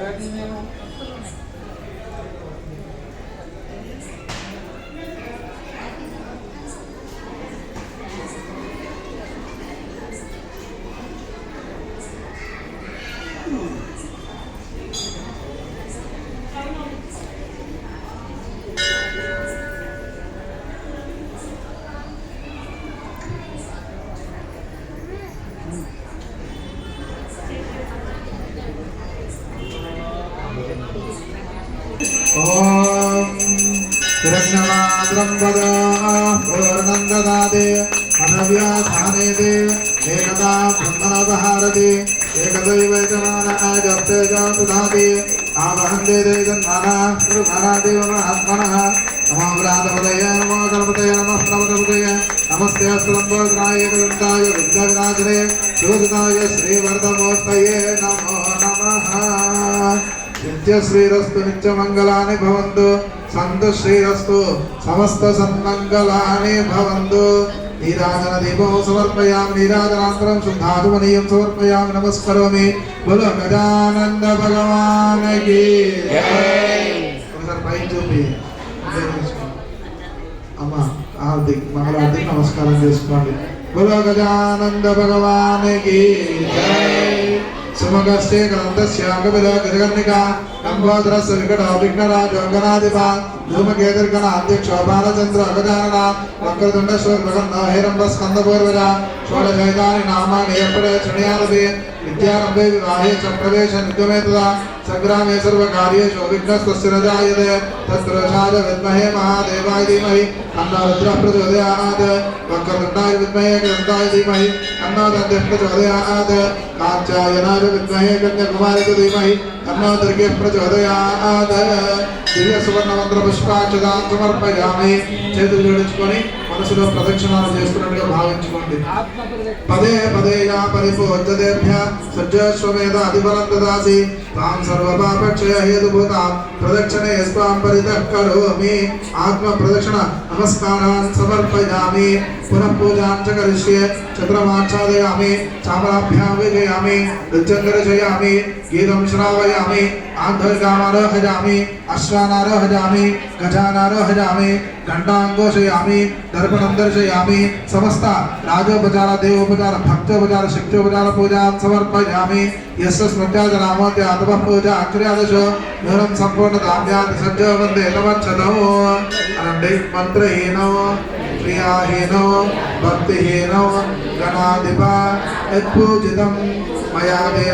Evet. హిరణ్యవాద్రంపదానందనాదే అనవ్యాధానేదే ఏకదా బ్రహ్మణోపహారతి ఏకదైవైతమానజప్తే జాతునాది ఆవహందే దైతన్నానాదేవ మహాత్మన నమావ్రాతపదయ నమో గణపతయ నమః ప్రవతపదయ నమస్తే అస్త్రంబోధనాయ గ్రంథాయ విద్యావినాశనే శివదుతాయ శ్రీవర్ధమూర్తయే నమో నమః నిత్య శ్రీరస్తు నిత్యశ్రీరస్తు నిత్యమంగళాని భవంతు సంతశ్రీరస్తు సమస్త సన్మంగళాని భవంతు. నీరాజన దీపం సమర్పయామి నీరాజనాంతరం శుద్ధాత్మనీయం సమర్పయామి నమస్కరోమి. బులో గజానంద భగవానకి పై చూపి. అమ్మ హార్దిక్ మహారాధిక్ నమస్కారం చేసుకోండి. బులో గజానంద భగవానకి జై సుమగస్తే గ్రంథస్యాగవిల గిరిగర్ణిక నంబోదరస్య వికట విఘ్నరాజ అంగనాధిప ధూమకేతుర్గణ అధ్యక్ష బాలచంద్ర అగజానన వక్రతుండ శూర్భగన్న హైరంబ స్కందపూర్వజ షోడశైతాని నామాని ఏర్పడే క్షణయాలపి విద్యారంభే వివాహే చ ప్రవేశ నిత్యమేతదా సంగ్రామే సర్వకార్యేషు విఘ్నస్తస్య న జాయతే తత్పురుషాయ విద్మహే మహాదేవాయ ధీమహి తన్నో రుద్రః ప్రచోదయాత్ వక్రతుండాయ విద్మహే గ్రంథాయ ధీమహి తన్నో దండః ప్రచోదయాత్ కాంచాయనాయ విద్మహే కన్యాకుమారికి ధీమహి తన్నో దుర్గే ప్రచోదయాత్ దివ్య సువర్ణ మంత్ర సమర్పయామి. చేతులు జోడించుకొని మనసులో ప్రదక్షిణాలు చేస్తున్నట్టుగా భావించుకోండి. పదే పదే యా పరిపూజ్యతేభ్య సజ్జస్వమేధ అధిపరం దదాసి తాం సర్వపాపక్షయ హేతుభూత ప్రదక్షిణ యస్వాం పరితః కరోమి ఆత్మ ప్రదక్షిణ నమస్కారాన్ సమర్పయామి. పునః పూజాన్ చ కరిష్యే చంద్రమాచ్ఛాదయామి చామరాభ్యాం విజయామి. నృత్యంగరజయామి గీతం శ్రావయామి. ఆధ్వర్గామారోహయామి అశ్వానారోహజామి గజానారోహజామి గంటాంగోషయామి దర్పణం దర్శయామి సమస్త రాజోపచార దేవోపచార భక్తోపచార శక్తోపచార పూజాన్ సమర్పయామి ఎస్ స్మృత్యాద నామోద్య అథవ పూజ అక్రియాదశో నూరం సంపూర్ణ ధాన్యాన్ని సజ్జో వందే నమచ్చదో అనండి మంత్రహీనో క్రియాహీనో భక్తిహీనో గణాధిపూజితం మయా దేవ